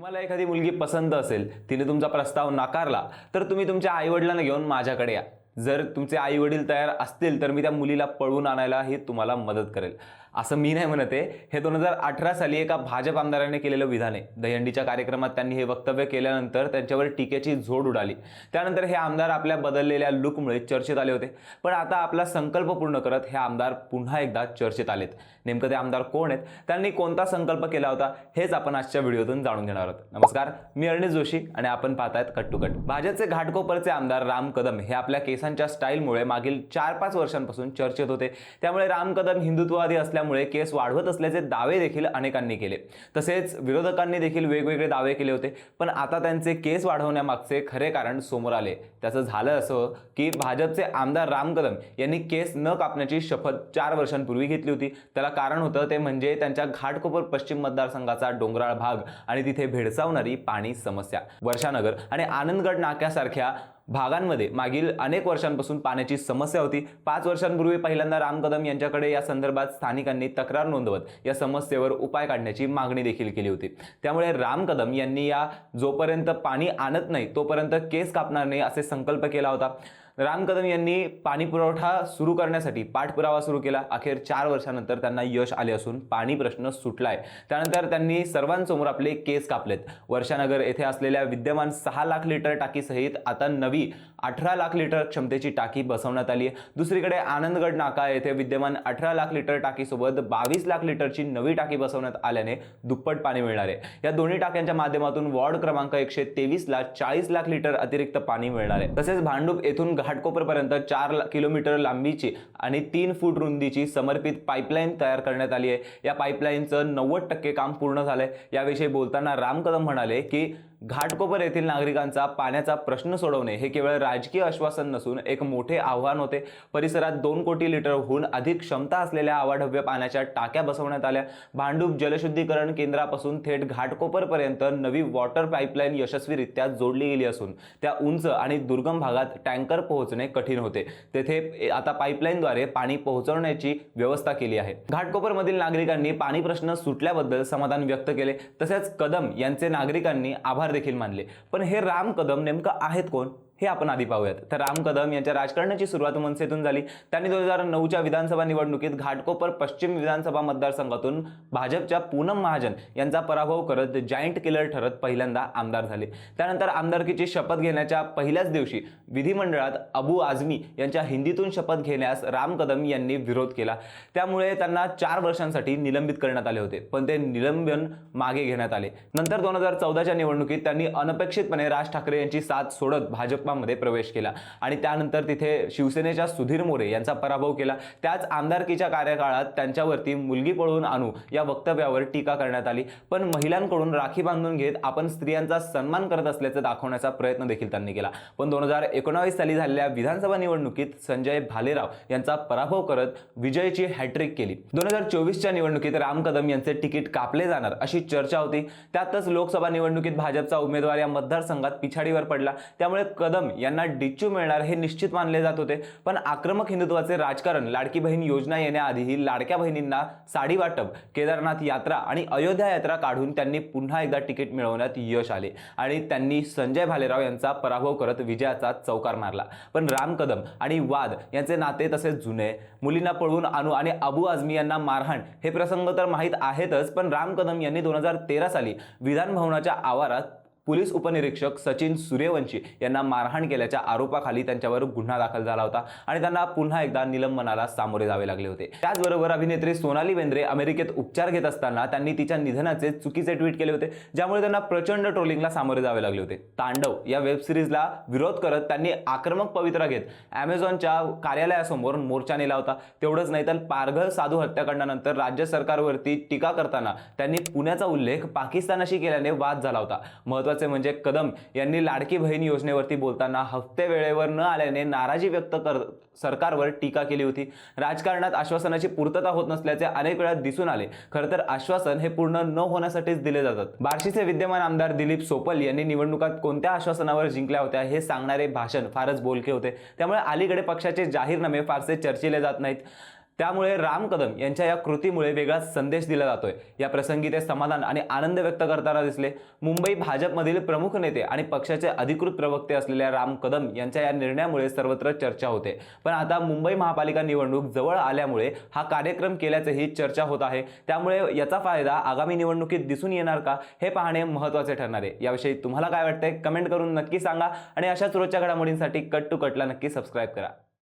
तुम्हाला एखादी मुलगी पसंत असेल तिने तुमचा प्रस्ताव नाकारला तर तुम्ही तुमच्या आईवडिलांना घेऊन माझ्याकडे या. जर तुमचे आई वडील तयार असतील तर मी त्या मुलीला पळवून आणायला हे तुम्हाला मदत करेल. असं मी नाही म्हणत आहे. हे दोन हजार अठरा साली एका भाजप आमदाराने केलेलं विधान आहे. दहीहंडीच्या कार्यक्रमात त्यांनी हे वक्तव्य केल्यानंतर त्यांच्यावर टीकेची झोड उडाली. त्यानंतर हे आमदार आपल्या बदललेल्या लुकमुळे चर्चेत आले होते. पण आता आपला संकल्प पूर्ण करत हे आमदार पुन्हा एकदा चर्चेत आलेत. नेमकं ते आमदार कोण आहेत? त्यांनी कोणता संकल्प केला होता? हेच आपण आजच्या व्हिडिओतून जाणून घेणार आहोत. नमस्कार. मी अरणित जोशी आणि आपण पाहतायत कट टू कट भाजपचे घाटकोपरचे आमदार राम कदम हे आपल्या केस केसांच्या स्टाईलमुळे मागील चार पाच वर्षांपासून चर्चेत होते. त्यामुळे राम कदम हिंदुत्ववादी असल्यामुळे केस वाढवत असल्याचे दावे देखील अनेकांनी केले. तसेच विरोधकांनी देखील वेगवेगळे दावे केले होते. पण आता त्यांचे केस वाढवण्यामागचे खरे कारण समोर आले. त्याचं झालं असं की भाजपचे आमदार राम कदम यांनी केस न कापण्याची शपथ चार वर्षांपूर्वी घेतली होती. त्याला कारण होतं ते म्हणजे त्यांच्या घाटकोपर पश्चिम मतदारसंघाचा डोंगराळ भाग आणि तिथे भेडसावणारी पाणी समस्या. वर्षानगर आणि आनंदगड नाक्यासारख्या भागांमध्ये मागील अनेक वर्षांपासून पाण्याची समस्या होती. पाच वर्षांपूर्वी पहिल्यांदा राम कदम यांच्याकडे या संदर्भात स्थानिकांनी तक्रार नोंदवत या समस्येवर उपाय काढण्याची मागणी देखील केली होती. त्यामुळे राम कदम यांनी या जोपर्यंत पाणी आणत नाही तोपर्यंत केस कापणार नाही असे संकल्प केला होता. राम कदम यांनी पाणी पुरवठा सुरू करण्यासाठी पाठपुरावा सुरू केला. अखेर चार वर्षानंतर त्यांना यश आले असून पाणी प्रश्न सुटलाय. त्यानंतर त्यांनी सर्वांसमोर आपले केस कापलेत. वर्षानगर येथे असलेल्या विद्यमान सहा लाख लिटर टाकीसहित आता नवी अठरा लाख लिटर क्षमतेची टाकी बसवण्यात आली आहे. दुसरीकडे आनंदगड नाका येथे विद्यमान अठरा लाख लिटर टाकीसोबत बावीस लाख लिटरची नवी टाकी बसवण्यात आल्याने दुप्पट पाणी मिळणार आहे. या दोन्ही टाक्यांच्या माध्यमातून वॉर्ड क्रमांक एकशे तेवीसला चाळीस लाख लिटर अतिरिक्त पाणी मिळणार आहे. तसेच भांडूप येथून घाटकोपरपर्यंत चार ला- किलोमीटर लांबीची आणि तीन फूट रुंदीची समर्पित पाईपलाईन तयार करण्यात आली आहे. या पाईपलाईनचं नव्वद टक्के काम पूर्ण झालंय. याविषयी बोलताना राम कदम म्हणाले की घाटकोपर येथील नागरिकांचा पाण्याचा प्रश्न सोडवणे हे केवळ राजकीय आश्वासन नसून एक मोठे आव्हान होते. परिसरात दोन कोटी लिटरहून अधिक क्षमता असलेल्या अवाढव्य पाण्याच्या टाक्या बसवण्यात आल्या. भांडूप जलशुद्धीकरण केंद्रापासून थेट घाटकोपरपर्यंत नवी वॉटर पाईपलाईन यशस्वीरित्या जोडली गेली असून त्या उंच आणि दुर्गम भागात टँकर पोहोचणे कठीण होते. तेथे आता पाईपलाईनद्वारे पाणी पोहोचवण्याची व्यवस्था केली आहे. घाटकोपरमधील नागरिकांनी पाणी प्रश्न सुटल्याबद्दल समाधान व्यक्त केले. तसेच कदम यांचे नागरिकांनी आभार देखील मानले. पण हे राम कदम नेमकं आहेत कोण? हे आपण आधी पाहूयात. तर राम कदम यांच्या राजकारणाची सुरुवात मनसेतून झाली. त्यांनी दोन हजार नऊच्या विधानसभा निवडणुकीत घाटकोपर पश्चिम विधानसभा मतदारसंघातून भाजपच्या पूनम महाजन यांचा पराभव करत जायंट किलर ठरत पहिल्यांदा आमदार झाले. त्यानंतर आमदारकीची शपथ घेण्याच्या पहिल्याच दिवशी विधिमंडळात अबू आझमी यांच्या हिंदीतून शपथ घेण्यास राम कदम यांनी विरोध केला. त्यामुळे त्यांना चार वर्षांसाठी निलंबित करण्यात आले होते पण ते निलंबन मागे घेण्यात आले. नंतर दोन हजार चौदाच्या निवडणुकीत त्यांनी अनपेक्षितपणे राज ठाकरे यांची साथ सोडत भाजप भाजपमध्ये प्रवेश केला. आणि त्यानंतर तिथे शिवसेनेच्या सुधीर मोरे यांचा पराभव केला. त्याच आमदारकीच्या कार्यकाळात त्यांच्यावरती मुलगी पळवून आणू या वक्तव्यावर टीका करण्यात आली. पण महिलांकडून राखी बांधून घेत आपण स्त्रियांचा सन्मान करत असल्याचं दाखवण्याचा प्रयत्न देखील त्यांनी केला. पण दोन हजार एकोणावीस साली झालेल्या विधानसभा निवडणुकीत संजय भालेराव यांचा पराभव करत विजयची हॅट्रिक केली. दोन हजार चोवीसच्या निवडणुकीत राम कदम यांचे तिकीट कापले जाणार अशी चर्चा होती. त्यातच लोकसभा निवडणुकीत भाजपचा उमेदवार या मतदारसंघात पिछाडीवर पडला. त्यामुळे कदम यांना डिच्चू मिळणार हे निश्चित मानले जात होते. पण आक्रमक हिंदुत्वाचे राजकारण लाडकी बहीण योजना येण्याआधीही लाडक्या बहिणींना साडी वाटप केदारनाथ यात्रा आणि अयोध्या यात्रा काढून त्यांनी पुन्हा एकदा तिकीट मिळवण्यात यश आले आणि त्यांनी संजय भालेराव यांचा पराभव करत विजयाचा चौकार मारला. पण राम कदम आणि वाद यांचे नाते तसेच जुने. मुलींना पळवून आणू आणि अबू आझमी यांना मारहाण हे प्रसंग तर माहीत आहेतच पण राम कदम यांनी दोन हजार तेरा साली विधान भवनाच्या आवारात पोलीस उपनिरीक्षक सचिन सूर्यवंशी यांना मारहाण केल्याच्या आरोपाखाली त्यांच्यावर गुन्हा दाखल झाला होता आणि त्यांना पुन्हा एकदा निलंबनाला सामोरे जावे लागले होते. त्याचबरोबर अभिनेत्री सोनाली बेंद्रे अमेरिकेत उपचार घेत असताना त्यांनी तिच्या निधनाचे चुकीचे ट्विट केले होते ज्यामुळे त्यांना प्रचंड ट्रोलिंगला सामोरे जावे लागले होते. तांडव या वेब सिरीजला विरोध करत त्यांनी आक्रमक पवित्रा घेत अमेझॉनच्या कार्यालयासमोर मोर्चा नेला होता. तेवढंच नाही तर पारघर साधू हत्याकांडानंतर राज्य सरकारवरती टीका करताना त्यांनी पुण्याचा उल्लेख पाकिस्तानाशी केल्याने वाद झाला होता. महत्त्वाचे म्हणजे कदम यांनी लाडकी बहीण योजनेवरती बोलताना हफ्ते वेळेवर न आल्याने नाराजी व्यक्त कर सरकारवर टीका केली होती. राजकारणात आश्वासनाची पूर्तता होत नसल्याचे अनेक वेळा दिसून आले. खरं तर आश्वासन हे पूर्ण न होण्यासाठीच दिले जातात. बार्शीचे विद्यमान आमदार दिलीप सोपल यांनी निवडणुकात कोणत्या आश्वासनावर जिंकल्या होत्या हे सांगणारे भाषण फारच बोलके होते. त्यामुळे अलीकडे पक्षाचे जाहीरनामे फारसे चर्चिले जात नाहीत. त्यामुळे राम कदम यांच्या या कृतीमुळे वेगळाच संदेश दिला जातोय. या प्रसंगी ते समाधान आणि आनंद व्यक्त करताना दिसले. मुंबई भाजपमधील प्रमुख नेते आणि पक्षाचे अधिकृत प्रवक्ते असलेल्या राम कदम यांच्या या निर्णयामुळे सर्वत्र चर्चा होते. पण आता मुंबई महापालिका निवडणूक जवळ आल्यामुळे हा कार्यक्रम केल्याचंही चर्चा होत आहे. त्यामुळे याचा फायदा आगामी निवडणुकीत दिसून येणार का हे पाहणे महत्त्वाचे ठरणार आहे. याविषयी तुम्हाला काय वाटतंय कमेंट करून नक्की सांगा आणि अशाच रोजच्या घडामोडींसाठी कट टू कटला नक्की सबस्क्राईब करा.